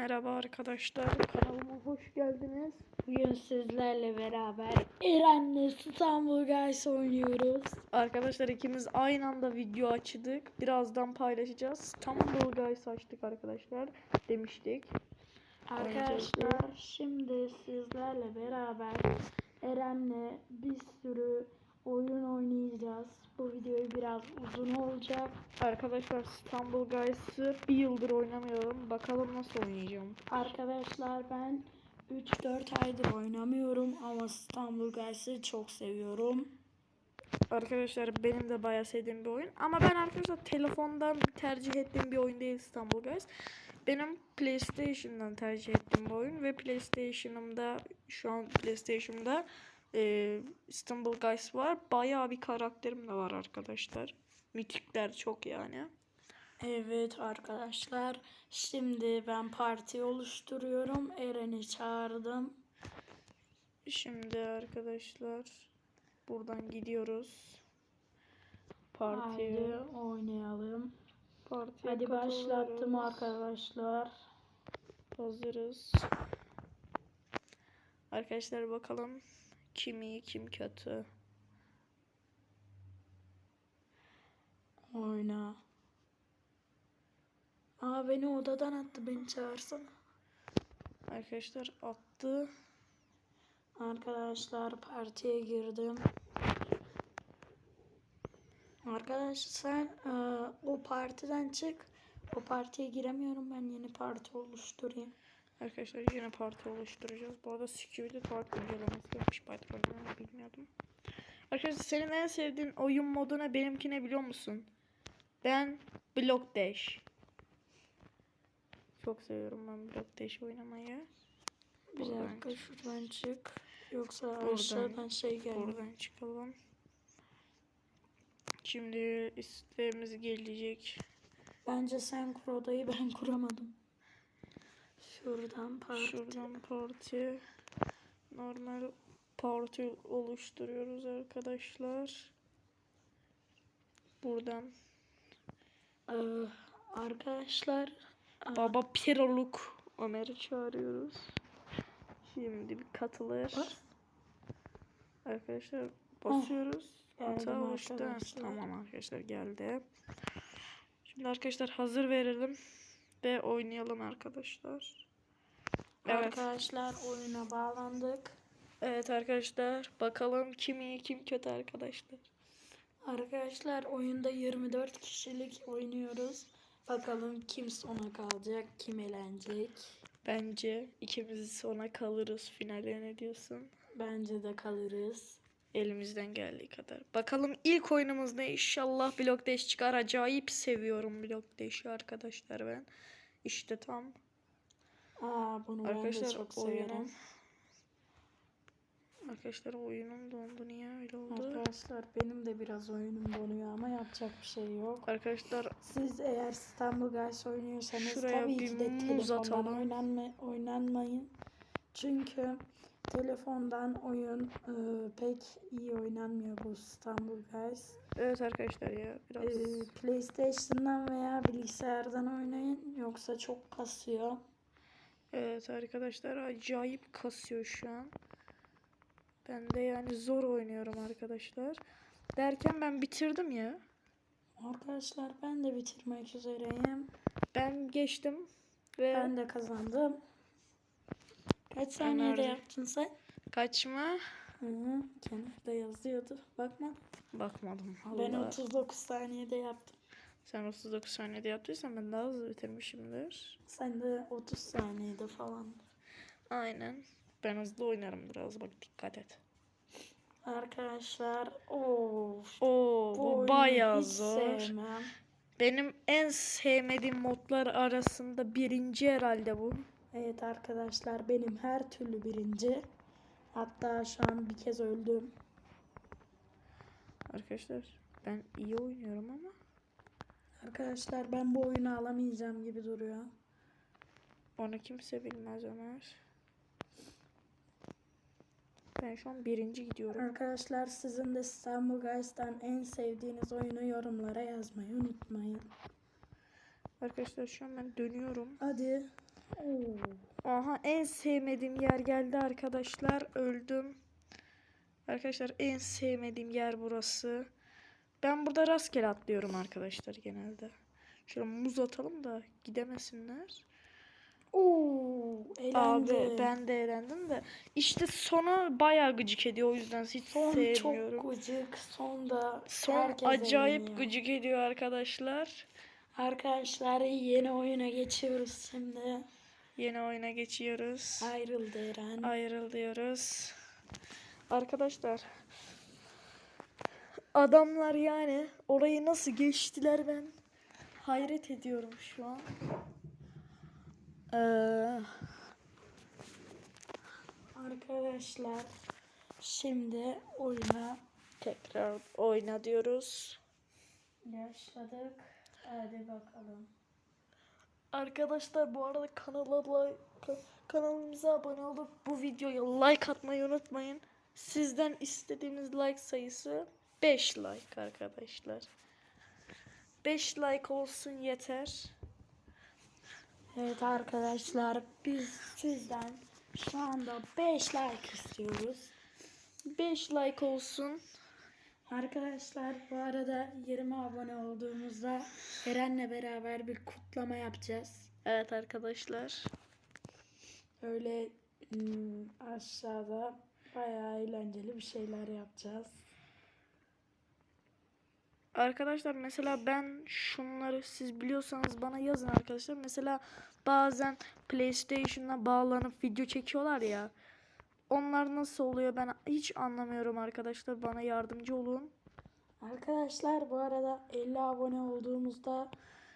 Merhaba arkadaşlar, kanalıma hoş geldiniz. Bugün sizlerle beraber Eren'le İstanbul Guys oynuyoruz. Arkadaşlar ikimiz aynı anda video açtık. Birazdan paylaşacağız. İstanbul Guys açtık arkadaşlar demiştik. Arkadaşlar şimdi sizlerle beraber Eren'le bir sürü oyun oynayacağız. Bu videoyu biraz uzun olacak. Arkadaşlar İstanbul Guys'ı bir yıldır oynamıyorum. Bakalım nasıl oynayacağım. Arkadaşlar ben 3-4 aydır oynamıyorum ama İstanbul Guys'ı çok seviyorum. Arkadaşlar benim de bayağı sevdiğim bir oyun. Ama ben arkadaşlar telefondan tercih ettiğim bir oyun değil İstanbul Guys. Benim PlayStation'dan tercih ettiğim bir oyun ve PlayStation'ımda şu an PlayStation'da e, İstanbul Guys var. Bayağı bir karakterim de var arkadaşlar. Mitikler çok yani. Evet arkadaşlar şimdi ben parti oluşturuyorum. Eren'i çağırdım. Şimdi arkadaşlar buradan gidiyoruz. Partiye. Haydi oynayalım. Partiye Hadi başlattım arkadaşlar. Hazırız. Arkadaşlar bakalım kim iyi kim kötü. Oyna. Aa beni odadan attı beni çağırsana. Arkadaşlar attı. Arkadaşlar partiye girdim. Arkadaş sen e, o partiden çık. O partiye giremiyorum ben yeni parti oluşturayım. Arkadaşlar yine parti oluşturacağız. Bu arada Security Park incelemesi yapmış patronlar bilmiyordum. Arkadaşlar senin en sevdiğin oyun modu ne benimki ne biliyor musun? Ben Block Dash. Çok seviyorum ben Block Dash oynamayı. Bir dakika şuradan çık. Yoksa Buradan- aşağıdan şey gelmiyor. Buradan çıkalım. Şimdi isteğimiz gelecek. Bence sen kur odayı ben kuramadım. Şuradan parti. Şuradan parti normal parti oluşturuyoruz arkadaşlar. Buradan Ee, arkadaşlar Baba Piroluk Ömer'i çağırıyoruz. Şimdi bir katılır. Bas. Arkadaşlar basıyoruz. geldim Hata oluştu. Tamam arkadaşlar geldi. Şimdi arkadaşlar hazır verelim ve oynayalım arkadaşlar. Evet. arkadaşlar oyuna bağlandık. Evet arkadaşlar bakalım kim iyi kim kötü arkadaşlar. Arkadaşlar oyunda 24 kişilik oynuyoruz. Bakalım kim sona kalacak, kim elenecek. Bence ikimiz sona kalırız finale ne diyorsun? Bence de kalırız. Elimizden geldiği kadar. Bakalım ilk oyunumuz ne? İnşallah Block Dash çıkar. Acayip seviyorum Block Dash'i arkadaşlar ben. İşte tam. Aa bunu ben de Arkadaşlar çok oyunum. severim. Arkadaşlar oyunum dondu niye öyle oldu? Arkadaşlar benim de biraz oyunum donuyor ama yapacak bir şey yok. Arkadaşlar Siz eğer İstanbul Guys oynuyorsanız tabii bir ki de telefondan oynanma, oynanmayın. Çünkü telefondan oyun e, pek iyi oynanmıyor bu İstanbul Guys. evet arkadaşlar ya biraz E, PlayStation'dan veya bilgisayardan oynayın yoksa çok kasıyor. Evet arkadaşlar acayip kasıyor şu an. Ben de yani zor oynuyorum arkadaşlar. Derken ben bitirdim ya. Arkadaşlar ben de bitirmek üzereyim. Ben geçtim ve Ben de kazandım. Kaç saniyede yaptın sen? kaçma Hı -hı, kenarda yazıyordu. Bakma. bakmadım. Ben Allah. 39 saniyede yaptım. Sen 39 saniyede yaptıysan ben daha hızlı bitirmişimdir. Sen de 30 saniyede falan. Aynen. Ben hızlı oynarım biraz bak dikkat et. Arkadaşlar of. Oo bu bayağı zor. sevmem. Benim en sevmediğim modlar arasında birinci herhalde bu. Evet arkadaşlar benim her türlü birinci. Hatta şu an bir kez öldüm. Arkadaşlar ben iyi oynuyorum ama Arkadaşlar ben bu oyunu alamayacağım gibi duruyor. onu kimse bilmez Ömer. Ben şu an birinci gidiyorum. Arkadaşlar sizin de İstanbul Guys'tan en sevdiğiniz oyunu yorumlara yazmayı unutmayın. Arkadaşlar şu an ben dönüyorum. Hadi. Oo. Aha en sevmediğim yer geldi arkadaşlar. Öldüm. Arkadaşlar en sevmediğim yer burası. Ben burada rastgele atlıyorum arkadaşlar genelde. Şöyle muz atalım da gidemesinler. Oo, elendi. Abi ben de eğlendim de. İşte sonu bayağı gıcık ediyor o yüzden hiç son sevmiyorum. çok gıcık. Son da Son acayip eğleniyor. gıcık ediyor arkadaşlar. Arkadaşlar yeni oyuna geçiyoruz şimdi. Yeni oyuna geçiyoruz. Ayrıldı Eren. Ayrılıyoruz. Arkadaşlar adamlar yani orayı nasıl geçtiler ben hayret ediyorum şu an. Ee, Arkadaşlar şimdi oyuna tekrar oyna diyoruz. başladık. Hadi bakalım. Arkadaşlar bu arada kanala like, kanalımıza abone olup bu videoya like atmayı unutmayın. Sizden istediğimiz like sayısı 5 like arkadaşlar. 5 like olsun yeter. Evet arkadaşlar biz sizden şu anda 5 like istiyoruz. 5 like olsun. Arkadaşlar bu arada 20 abone olduğumuzda Eren'le beraber bir kutlama yapacağız. Evet arkadaşlar. Öyle hmm, aşağıda bayağı eğlenceli bir şeyler yapacağız. Arkadaşlar mesela ben şunları siz biliyorsanız bana yazın arkadaşlar. Mesela bazen PlayStation'a bağlanıp video çekiyorlar ya. Onlar nasıl oluyor ben hiç anlamıyorum arkadaşlar. Bana yardımcı olun. Arkadaşlar bu arada 50 abone olduğumuzda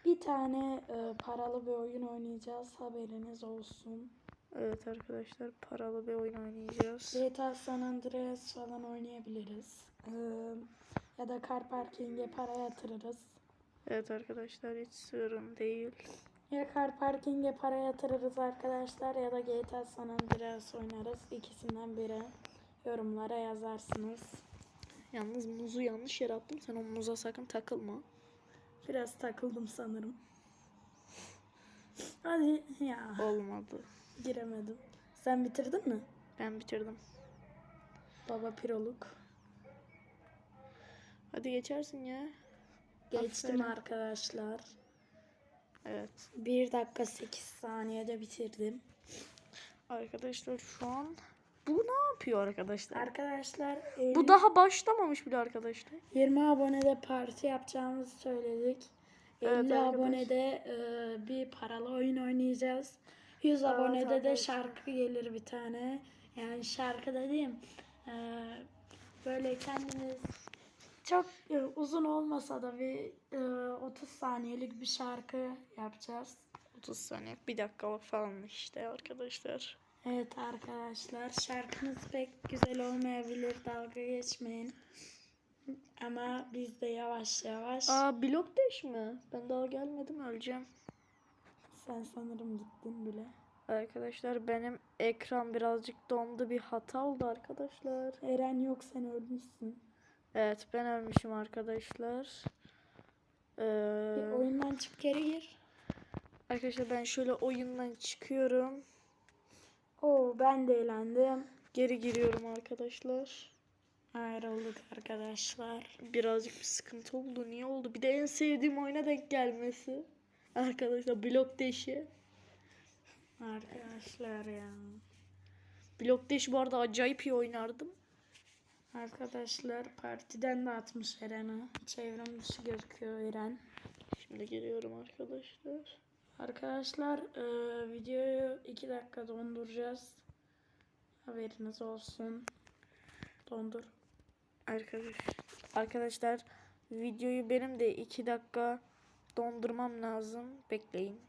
bir tane e, paralı bir oyun oynayacağız. Haberiniz olsun. Evet arkadaşlar paralı bir oyun oynayacağız. GTA San Andreas falan oynayabiliriz. Ee, ya da car parking'e para yatırırız. Evet arkadaşlar hiç sorun değil. Ya car parking'e para yatırırız arkadaşlar ya da GTA San Andreas oynarız. İkisinden biri. Yorumlara yazarsınız. Yalnız muzu yanlış yere attım. Sen o muza sakın takılma. Biraz takıldım sanırım. Hadi ya Olmadı. giremedim. Sen bitirdin mi? Ben bitirdim. Baba piroluk. Hadi geçersin ya. Geçtim Aferin. arkadaşlar. Evet. 1 dakika 8 saniyede bitirdim. Arkadaşlar şu an bu ne yapıyor arkadaşlar? Arkadaşlar Bu daha başlamamış bile arkadaşlar. 20 abonede parti yapacağımızı söyledik. 50 Evet abonede e, bir paralı oyun oynayacağız. 100 Evet abonede de arkadaşlar. şarkı gelir bir tane. Yani şarkı dediğim e, böyle kendiniz çok e, uzun olmasa da bir e, 30 saniyelik bir şarkı yapacağız. 30 saniye, bir dakikalık falan işte arkadaşlar. Evet arkadaşlar şarkımız pek güzel olmayabilir dalga geçmeyin. Ama biz de yavaş yavaş Aa blok deş mi? Ben daha gelmedim öleceğim. sen sanırım gittin bile. Arkadaşlar benim ekran birazcık dondu bir hata oldu arkadaşlar. Eren yok sen ölmüşsün. Evet ben ölmüşüm arkadaşlar. Bir Ee, oyundan çık geri gir. arkadaşlar ben şöyle oyundan çıkıyorum. Oo ben de eğlendim. Geri giriyorum arkadaşlar. Ayrıldık arkadaşlar. Birazcık bir sıkıntı oldu. Niye oldu? Bir de en sevdiğim oyuna denk gelmesi. Arkadaşlar blok deşi. Arkadaşlar ya. Blok deşi bu arada acayip iyi oynardım. Arkadaşlar partiden de atmış Eren'i. Çevrim dışı gözüküyor Eren. Şimdi giriyorum arkadaşlar. Arkadaşlar e, videoyu 2 dakika donduracağız. Haberiniz olsun. Dondur. Arkadaş, arkadaşlar videoyu benim de 2 dakika dondurmam lazım. Bekleyin.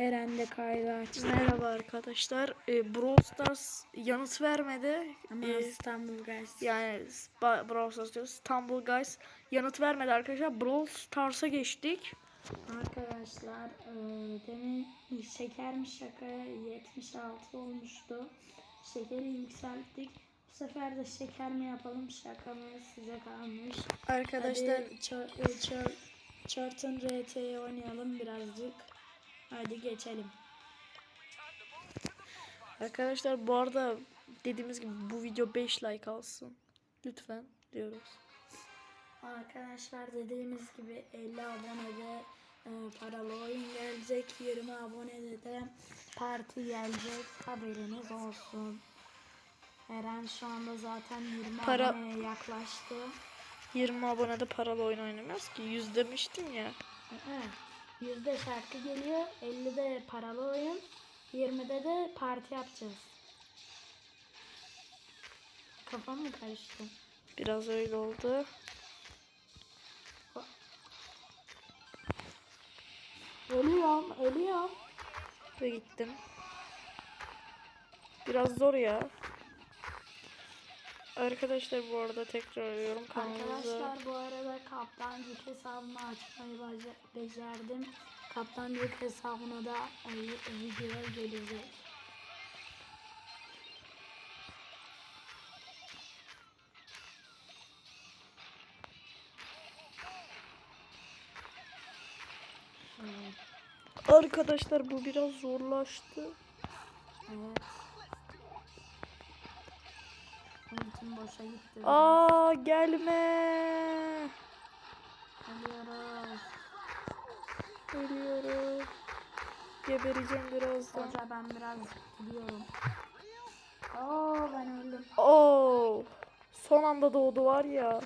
Eren de kaydı açtı. Merhaba arkadaşlar. Ee, Brawl Stars yanıt vermedi. Ama Ee, İstanbul Guys. yani Brawl Stars diyoruz. Stumble Guys yanıt vermedi arkadaşlar. Brawl Stars'a geçtik. Arkadaşlar e, demin şekermiş şaka 76 olmuştu. Şekeri yükselttik. Bu sefer de şeker mi yapalım şaka mı size kalmış. Arkadaşlar Hadi çö- e, çö- Charlton RT'yi oynayalım birazcık. Hadi geçelim. Arkadaşlar bu arada dediğimiz gibi bu video 5 like alsın. Lütfen diyoruz. Arkadaşlar dediğimiz gibi 50 abonede e, paralı oyun gelecek. 20 abonede de parti gelecek. Haberiniz olsun. Eren şu anda zaten 20 Para- aboneye yaklaştı. 20 abonede paralı oyun oynamıyoruz ki. 100 demiştim ya. Evet. Yüzde şarkı geliyor. 50'de paralı oyun. 20'de de parti yapacağız. Kafam mı karıştı? Biraz öyle oldu. Ölüyorum, ölüyorum. Ve gittim. Biraz zor ya. Arkadaşlar bu arada tekrar arıyorum kanalımıza. Arkadaşlar bu arada kaptancık hesabımı açmayı becerdim. Kaptancık hesabına da e, video gelecek. Arkadaşlar bu biraz zorlaştı. evet. Ultim boşa gitti. Aa gelme. Ölüyoruz. Ölüyorum. Gebereceğim birazdan. Hoca ben biraz gidiyorum. Oo ben öldüm. Oo. Son anda doğdu var ya.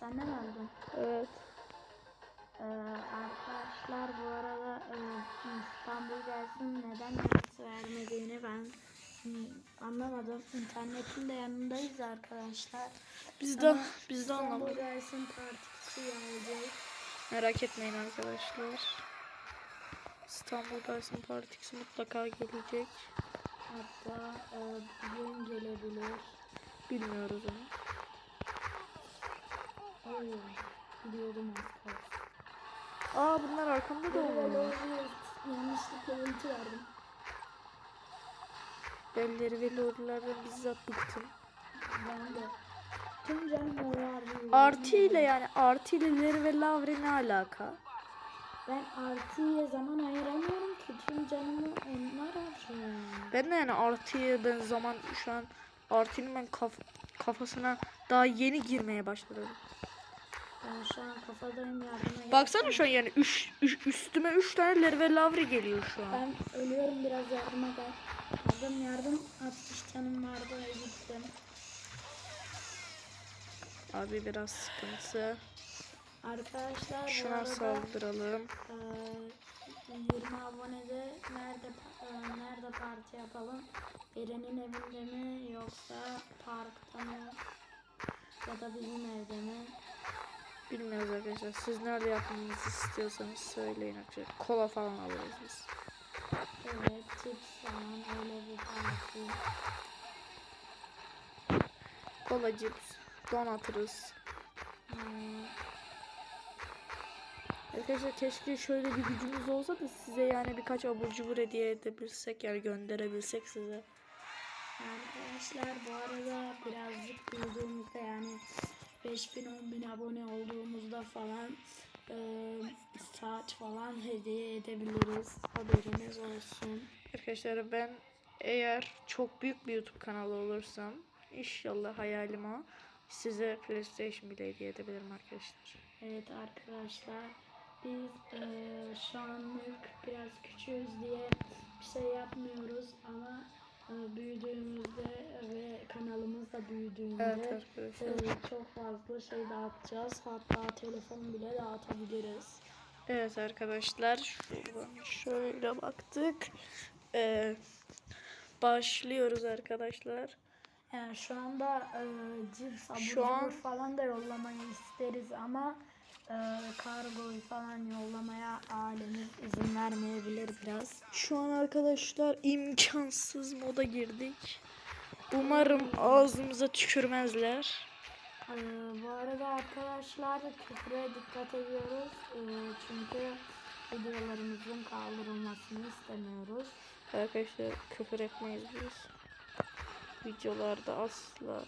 Sen de mi öldün? Evet. Ee, arkadaşlar bu arada e, İstanbul gelsin neden vermediğini ben anlamadım. İnternetin de yanındayız arkadaşlar. Biz de Ama biz de anlamadık. gelsin partisi gelecek. Merak etmeyin arkadaşlar. İstanbul Dersin Partisi mutlaka gelecek. Hatta e, bugün gelebilir. Bilmiyoruz onu. Oy, gidiyordum az kalsın. Aa bunlar arkamda da oluyor. Yanlışlıkla ulti verdim. Belleri ve lorilerden bizzat bıktım. Ben de. Tüm orardı. Artı ile yani artı ile leri ve lavre ne alaka? Ben artıya zaman ayıramıyorum ki tüm canımı onlar harcıyor. Ben de yani artıyı ben zaman şu an artının ben kaf- kafasına daha yeni girmeye başladım. Ben şu an kafadayım yardıma Baksana gelsene. şu an yani üç, üç- üstüme 3 tane leri ve lavre geliyor şu an. Ben ölüyorum biraz yardıma gel. Yardım yardım 60 canım vardı ve gittim. Abi biraz sıkıntı. Arkadaşlar Şuna arada saldıralım. eee, 20 abonede nerede eee, nerede parti yapalım? Eren'in evinde mi yoksa parkta mı? Ya da bizim evde mi? Bilmiyoruz arkadaşlar. Siz nerede yapmamızı istiyorsanız söyleyin arkadaşlar. Kola falan alırız biz. Evet, chips falan öyle bir parti. Kola cips. Donatırız. Hmm, Arkadaşlar keşke şöyle bir gücümüz olsa da size yani birkaç abur cubur hediye edebilsek yani gönderebilsek size. Arkadaşlar bu arada birazcık büyüdüğümüzde yani 5000 10.000 abone olduğumuzda falan eee, saat falan hediye edebiliriz. Haberiniz olsun. Arkadaşlar ben eğer çok büyük bir YouTube kanalı olursam inşallah hayalim o. Size PlayStation bile hediye edebilirim arkadaşlar. Evet arkadaşlar biz eee, şu anlık biraz küçüğüz diye bir şey yapmıyoruz büyüdüğümüzde ve kanalımız da büyüdüğünde Evet arkadaşlar. eee, çok fazla şey dağıtacağız. Hatta telefon bile dağıtabiliriz. Evet arkadaşlar şuradan şöyle baktık. Ee, başlıyoruz arkadaşlar. Yani şu anda eee cips, abur Şu an- falan da yollamayı isteriz ama eee kargoyu falan yollamaya ailemiz izin vermeyebilir biraz. Şu an arkadaşlar imkansız moda girdik. Umarım ağzımıza tükürmezler. Ee, bu arada arkadaşlar küfre dikkat ediyoruz. Ee, çünkü videolarımızın kaldırılmasını istemiyoruz. Arkadaşlar küfür etmeyiz biz. Videolarda asla.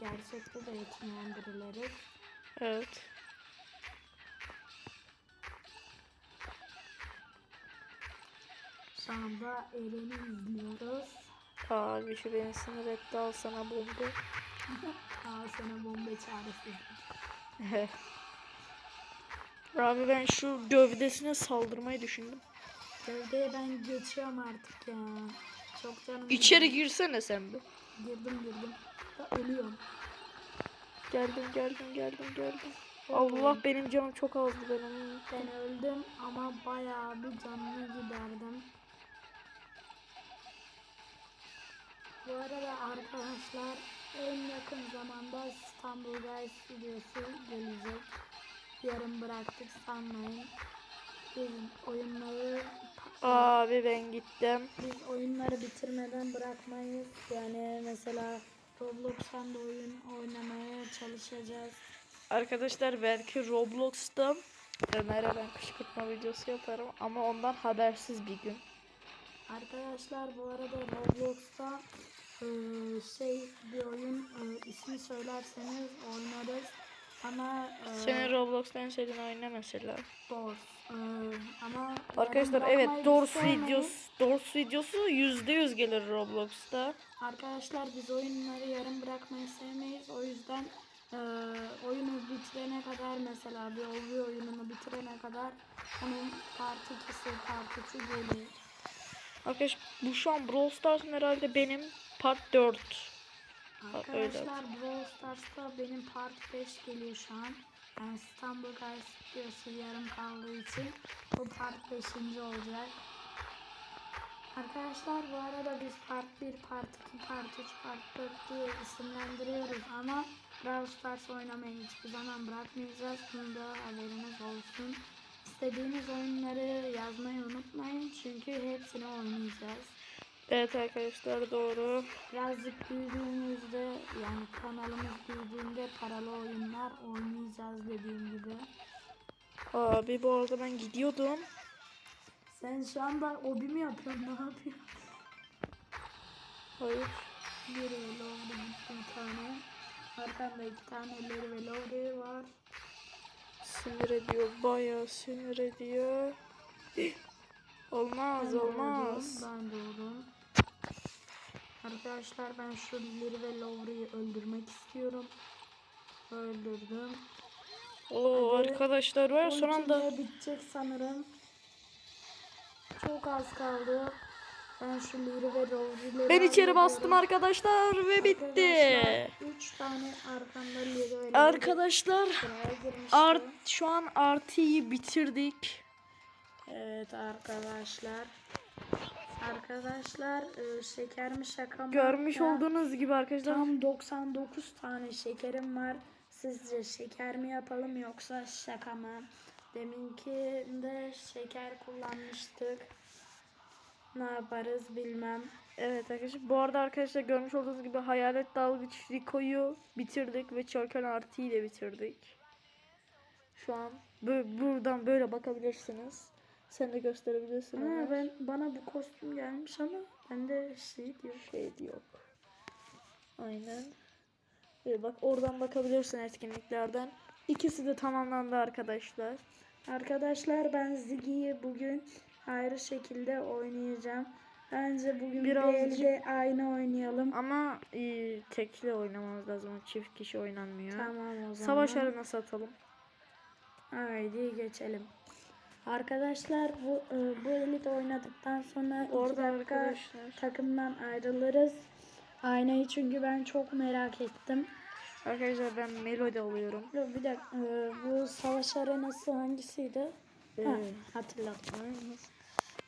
Gerçekte de etmeyen birileri. Evet. Şu anda Eren'i izliyoruz. Abi şu beni sınır etti al sana bomba. al sana bomba çaresi. Abi ben şu gövdesine saldırmayı düşündüm. Gövdeye ben geçiyorum artık ya. Çok canım. İçeri girsene sen bir. Girdim girdim. Da ölüyorum. Geldim geldim geldim geldim. Allah benim canım çok azdı benim. Ben öldüm ama bayağı bir canını giderdim. Bu arada arkadaşlar en yakın zamanda İstanbul Guys videosu gelecek. Yarım bıraktık sanmayın. Biz oyunları Abi ben gittim. biz oyunları bitirmeden bırakmayız. Yani mesela Roblox'tan da oyun oynamaya çalışacağız. Arkadaşlar belki Roblox'ta Ömer'e ben kışkırtma videosu yaparım ama ondan habersiz bir gün. Arkadaşlar bu arada Roblox'ta eee, şey bir oyun eee, ismi söylerseniz oynarız. Ama eee, Senin Roblox'ta en sevdiğin oyun ne mesela? Doors. Eee, ama Arkadaşlar evet Doors videosu Doors videosu %100 gelir Roblox'ta. Arkadaşlar biz oyunları yarım bırakmayı sevmeyiz. O yüzden eee, oyunu bitirene kadar mesela bir OV oyununu bitirene kadar onun part 2'si part 3'ü gelir. Arkadaş bu şu an Brawl Stars'ın herhalde benim part 4. Ha, öyle. Arkadaşlar Brawl Stars'ta benim part 5 geliyor şu an. Yani İstanbul videosu yarım kaldığı için bu part 5. olacak. Arkadaşlar bu arada biz part 1, part 2, part 3, part 4 diye isimlendiriyoruz ama Brawl Stars oynamayı hiçbir zaman bırakmayacağız. Bunu da haberiniz olsun. İstediğiniz oyunları yazmayı unutmayın çünkü hepsini oynayacağız. Evet arkadaşlar doğru. Birazcık büyüdüğümüzde yani kanalımız büyüdüğünde paralı oyunlar oynayacağız dediğim gibi. Abi bu arada ben gidiyordum. Sen şu anda hobi mi yapıyorsun? Ne yapıyorsun? Hayır. Bir ve Lowry bir tane. Arkamda iki tane Larry ve Lowry var. Sinir ediyor. Bayağı sinir ediyor. Olmaz Ben olmaz. doğdum, Ben doğdum. Arkadaşlar ben şu Larry ve Lowry'yi öldürmek istiyorum. Öldürdüm. Oo Hadi. arkadaşlar var son anda. Bitecek sanırım. Çok az kaldı. Ben şu Liri ve Rose'leri Ben içeri bastım arkadaşlar ve bitti. 3 tane arkamda Liri ve Arkadaşlar art şu an artıyı bitirdik. Evet arkadaşlar. Arkadaşlar e, şeker mi şaka mı? Görmüş Ya, olduğunuz gibi arkadaşlar. Tam 99 tane şekerim var. Sizce şeker mi yapalım yoksa şaka mı? Deminki de şeker kullanmıştık. Ne yaparız bilmem. Evet arkadaşlar bu arada arkadaşlar görmüş olduğunuz gibi hayalet dalgıç Rico'yu bitirdik ve çöken artıyı da bitirdik. Şu an bö- buradan böyle bakabilirsiniz. Sen de gösterebilirsin. Ama ben bana bu kostüm gelmiş ama bende şey diyor. şey yok. Aynen. Böyle bak oradan bakabilirsin etkinliklerden. İkisi de tamamlandı arkadaşlar. Arkadaşlar ben Ziggy'yi bugün ayrı şekilde oynayacağım. Bence bugün Birazcık- bir elde aynı oynayalım. Ama e, tekli oynamamız lazım. Çift kişi oynanmıyor. Tamam o zaman. Savaş arenası atalım. Haydi geçelim. Arkadaşlar bu e, bu elit oynadıktan sonra Orada arkadaşlar. takımdan ayrılırız. Aynayı çünkü ben çok merak ettim. Arkadaşlar ben Melody alıyorum. Dur bir dakika e, bu savaş arenası hangisiydi? Ha, Ee, hatırladım.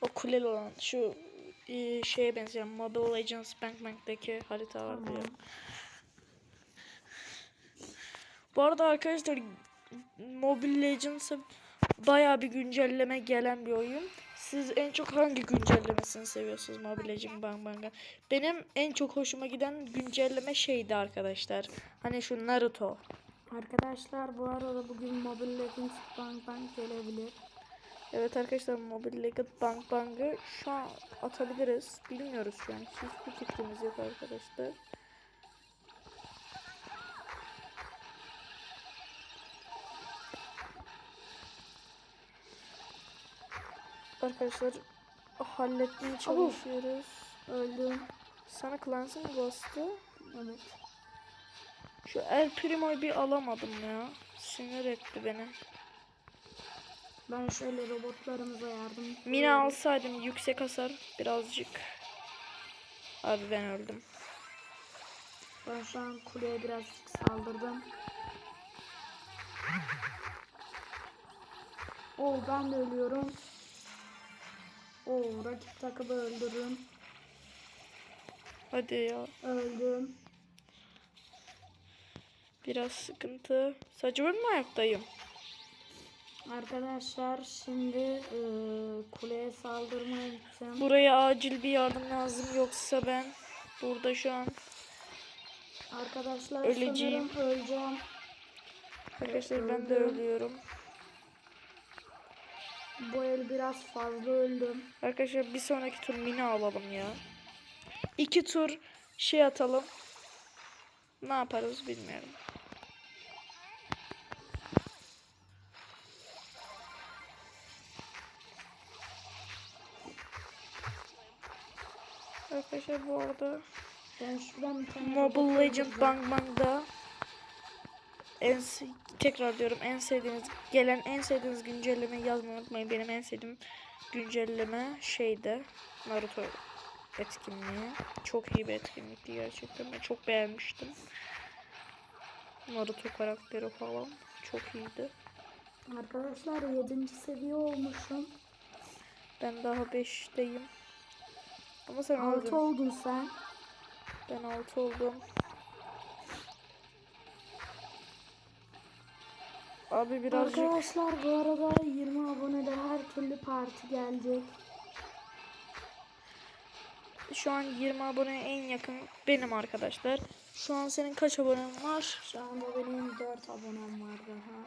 O kuleli olan şu e, şeye benzeyen Mobile Legends Bank Bank'taki harita vardı ya. Bu arada arkadaşlar Mobile Legends'a bayağı bir güncelleme gelen bir oyun. Siz en çok hangi güncellemesini seviyorsunuz Mobile Legends Bang Bang'ın? Benim en çok hoşuma giden güncelleme şeydi arkadaşlar. Hani şu Naruto. Arkadaşlar bu arada bugün Mobile Legends Bank Bank gelebilir. Evet arkadaşlar Mobile Legends Bang Bang'ı şu an atabiliriz. Bilmiyoruz şu an. Hiçbir fikrimiz yok arkadaşlar. Arkadaşlar halletmeye çalışıyoruz. Öldüm. Sana mi bastı? Evet. Şu El Primo'yu bir alamadım ya. Sinir etti beni. Ben şöyle robotlarımıza yardım Mini alsaydım yüksek hasar birazcık. Abi ben öldüm. Ben şu an kuleye birazcık saldırdım. Oo ben de ölüyorum. Oo rakip takımı öldürürüm. Hadi ya. Öldüm. Biraz sıkıntı. Sadece ben mi ayaktayım? Arkadaşlar şimdi e, kuleye saldırmaya gideceğim. Buraya acil bir yardım lazım yoksa ben burada şu an Arkadaşlar Öleceğim. öleceğim. arkadaşlar ben de ölüyorum. Bu el biraz fazla öldüm. Arkadaşlar bir sonraki tur mini alalım ya. İki tur şey atalım. Ne yaparız bilmiyorum. Arkadaşlar bu arada Ben şuradan bir tane Mobile Legend. Bang Bang'da en tekrar diyorum en sevdiğiniz gelen en sevdiğiniz güncellemeyi yazmayı unutmayın. Benim en sevdiğim güncelleme şeydi Naruto etkinliği. Çok iyi bir etkinlikti gerçekten. Ben çok beğenmiştim. Naruto karakteri falan çok iyiydi. Arkadaşlar 7. seviye olmuşum. Ben daha 5'teyim. Ama sen 6 öldün. oldun sen. Ben 6 oldum. Abi birazcık Arkadaşlar bu arada 20 abonede her türlü parti gelecek. Şu an 20 aboneye en yakın benim arkadaşlar. Şu an senin kaç abonen var? Şu anda benim 4 abonem var daha.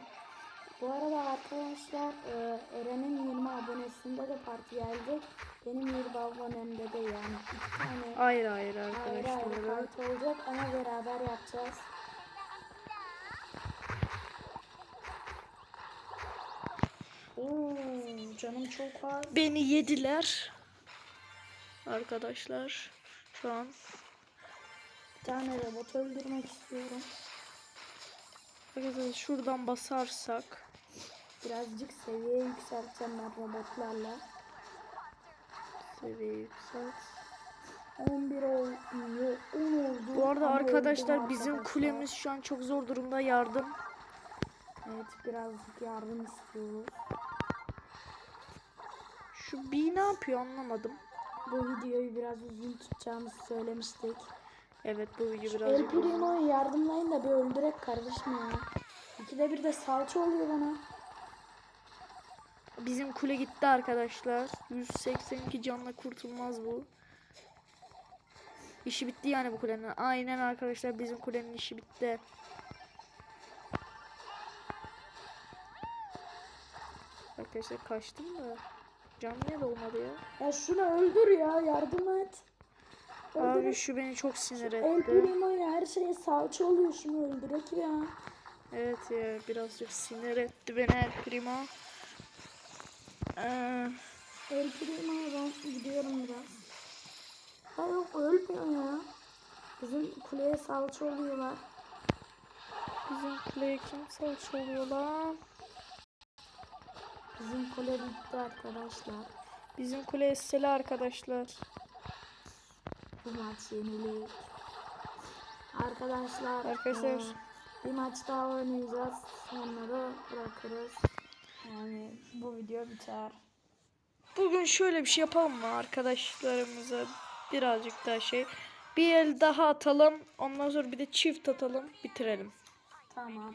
Bu arada arkadaşlar e, Eren'in 20 abonesinde de parti gelecek. Benim 20 abonemde de yani iki tane Hayır hayır arkadaşlar. ayrı parti olacak ama beraber yapacağız. Oo, canım çok var. Beni yediler. Arkadaşlar. Şu an Bir tane robot öldürmek istiyorum. arkadaşlar şuradan basarsak Birazcık seviye yükselteceğim ben robotlarla. seviye yükselt. 11 oldu, 10 oldu. Bu arada arkadaşlar öldüm bizim arkadaşlar. kulemiz şu an çok zor durumda yardım. Evet birazcık yardım istiyoruz. Şu B ne yapıyor anlamadım. Bu videoyu biraz uzun tutacağımızı söylemiştik. Evet bu video El birazcık uzun. Primo'yu yardımlayın da bir öldürek kardeşim ya. İkide bir de salça oluyor bana. Bizim kule gitti arkadaşlar. 182 canla kurtulmaz bu. İşi bitti yani bu kulenin. Aynen arkadaşlar bizim kulenin işi bitti. Arkadaşlar kaçtım da. Can niye dolmadı ya? Ya şunu öldür ya yardım et. Öldür. Abi şu beni çok sinir El etti. Primo'yu her şeye salça oluyor şunu öldürek ya. Evet ya birazcık sinir etti beni El Primo. Ee, El Primo'ya ben gidiyorum biraz. Ha yok ölmüyor ya. Bizim kuleye salça oluyorlar. bizim kuleye kim salça oluyor lan? Bizim kule bitti arkadaşlar. Bizim kule esseli arkadaşlar. Bu maç yenilik. Arkadaşlar, Arkadaşlar. eee, bir maç daha oynayacağız. Sonra da bırakırız. Yani bu video biter. Bugün şöyle bir şey yapalım mı arkadaşlarımıza birazcık daha şey. Bir el daha atalım. Ondan sonra bir de çift atalım. Bitirelim. Tamam.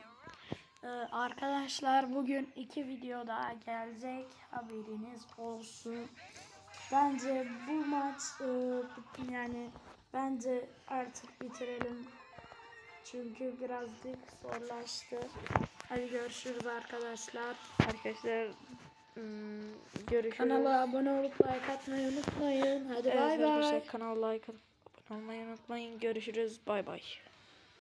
Ee, arkadaşlar bugün iki video daha gelecek. Haberiniz olsun. Bence bu maç e, yani bence artık bitirelim. Çünkü birazcık zorlaştı. Hadi görüşürüz arkadaşlar. Arkadaşlar hmm, görüşürüz. Kanala abone olup like atmayı unutmayın. Hadi Evet bay bay. arkadaşlar kanala like atıp abone olmayı unutmayın. Görüşürüz. Bay bay.